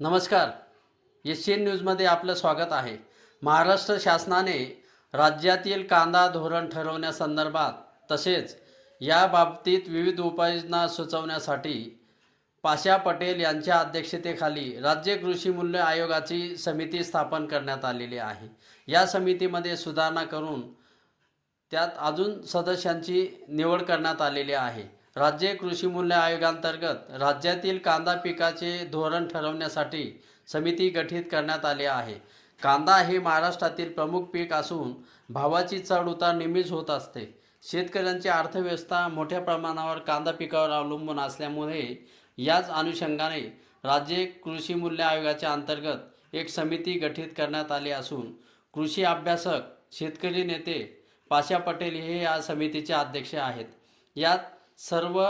नमस्कार. S N न्यूजमध्ये आपलं स्वागत आहे. महाराष्ट्र शासनाने राज्यातील कांदा धोरण ठरवण्यासंदर्भात तसेच या बाबतीत विविध उपाययोजना सुचवण्यासाठी पाशा पटेल यांच्या अध्यक्षतेखाली राज्य कृषी मूल्य आयोगाची समिती स्थापन करण्यात आलेली आहे. या समितीमध्ये सुधारणा करून त्यात अजून सदस्यांची निवड करण्यात आलेली आहे. राज्य कृषी मूल्य आयोगांतर्गत राज्यातील कांदा पिकाचे धोरण ठरवण्यासाठी समिती गठीत करण्यात आली आहे. कांदा हे महाराष्ट्रातील प्रमुख पीक असून भावाची चढउतार नेहमीच होत असते. शेतकऱ्यांची अर्थव्यवस्था मोठ्या प्रमाणावर कांदा पिकावर अवलंबून असल्यामुळे याच अनुषंगाने राज्य कृषी मूल्य आयोगाच्या अंतर्गत एक समिती गठीत करण्यात आली असून कृषी अभ्यासक शेतकरी नेते पाशा पटेल हे या समितीचे अध्यक्ष आहेत. यात सर्व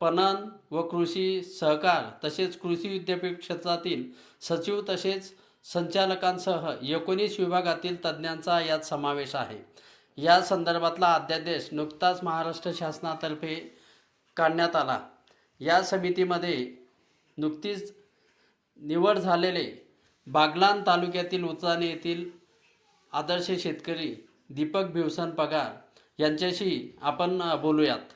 पणन व कृषी सहकार तसेच कृषी विद्यापीठ क्षेत्रातील सचिव तसेच संचालकांसह एकोणीस विभागातील तज्ज्ञांचा यात समावेश आहे. या संदर्भातला अध्यादेश नुकताच महाराष्ट्र शासनातर्फे काढण्यात आला. या समितीमध्ये नुकतीच निवड झालेले बागलान तालुक्यातील उचाणे येथील आदर्श शेतकरी दीपक भिवसन पगार यांच्याशी आपण बोलूयात.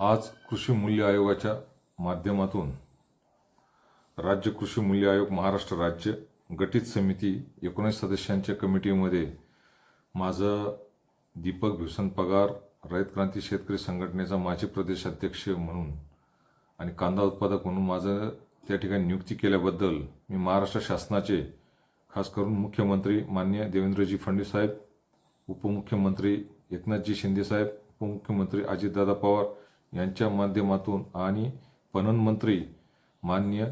आज कृषी मूल्य आयोगाच्या माध्यमातून राज्य कृषी मूल्य आयोग महाराष्ट्र राज्य गठीत समिती एकोणीस सदस्यांच्या कमिटीमध्ये माझं दीपक भूषण पगार रयत क्रांती शेतकरी संघटनेचा माजी प्रदेश अध्यक्ष म्हणून आणि कांदा उत्पादक म्हणून माझं त्या ठिकाणी नियुक्ती केल्याबद्दल मी महाराष्ट्र शासनाचे खास करून मुख्यमंत्री मान्य देवेंद्रजी फडणवीस साहेब उपमुख्यमंत्री एकनाथजी शिंदेसाहेब उपमुख्यमंत्री अजितदादा पवार यांच्या माध्यमातून आणि पणन मंत्री मान्य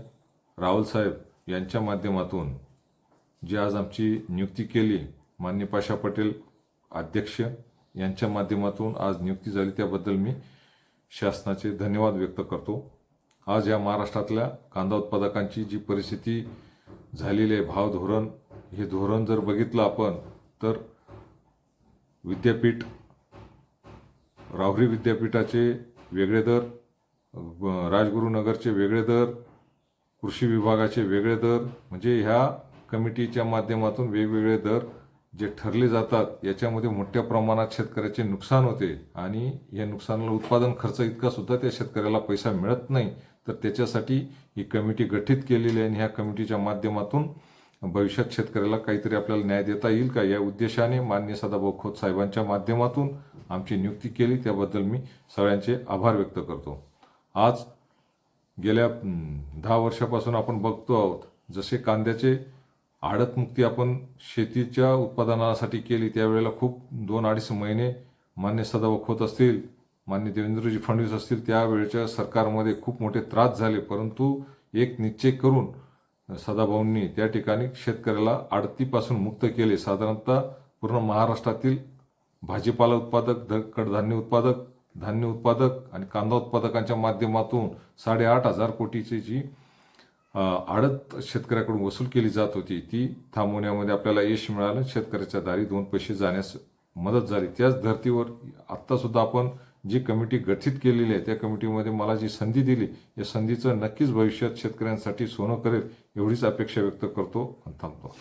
रावलसाहेब यांच्या माध्यमातून जी आज आमची नियुक्ती केली मान्य पाशा पटेल अध्यक्ष यांच्या माध्यमातून आज नियुक्ती झाली त्याबद्दल मी शासनाचे धन्यवाद व्यक्त करतो. आज या महाराष्ट्रातल्या कांदा उत्पादकांची जी परिस्थिती झालेली आहे भाव धोरण हे धोरण जर बघितलं आपण तर विद्यापीठ राहुरी विद्यापीठाचे वेगळे दर राजगुरुनगरचे वेगळे दर कृषी विभागाचे वेगळे दर म्हणजे ह्या कमिटीच्या माध्यमातून वेगवेगळे दर जे ठरले जातात याच्यामध्ये मोठ्या प्रमाणात शेतकऱ्याचे नुकसान होते आणि या नुकसानाला उत्पादन खर्च इतका सुद्धा त्या शेतकऱ्याला पैसा मिळत नाही. तर त्याच्यासाठी ही कमिटी गठीत केलेली आहे आणि ह्या कमिटीच्या माध्यमातून भविष्यात शेतकऱ्याला काहीतरी आपल्याला न्याय देता येईल का? या उद्देशाने मान्य सदाभाऊ खोत साहेबांच्या माध्यमातून आमची नियुक्ती केली त्याबद्दल मी सगळ्यांचे आभार व्यक्त करतो. आज गेल्या दहा वर्षापासून आपण बघतो आहोत जसे कांद्याचे आडतमुक्ती आपण शेतीच्या उत्पादनासाठी केली त्यावेळेला खूप दोन अडीच महिने मान्य सदाभाऊ खोत असतील मान्य देवेंद्रजी फडणवीस असतील त्यावेळेच्या सरकारमध्ये खूप मोठे त्रास झाले परंतु एक निश्चय करून सदाभाऊंनी त्या ठिकाणी शेतकऱ्याला आडतीपासून मुक्त केले. साधारणतः पूर्ण महाराष्ट्रातील भाजीपाला उत्पादक कडधान्य उत्पादक धान्य उत्पादक आणि कांदा उत्पादकांच्या माध्यमातून साडेआठ हजार कोटीची जी आडत शेतकऱ्याकडून वसूल केली जात होती ती थांबवण्यामध्ये आपल्याला यश मिळालं. शेतकऱ्याच्या दारी दोन पैसे जाण्यास मदत झाली. त्याच धर्तीवर आत्तासुद्धा आपण जी कमिटी गठीत केलेली आहे त्या कमिटीमध्ये मला जी संधी दिली या संधीचं नक्कीच भविष्यात शेतकऱ्यांसाठी सोनं करेल एवढीच अपेक्षा व्यक्त करतो आणि थांबतो.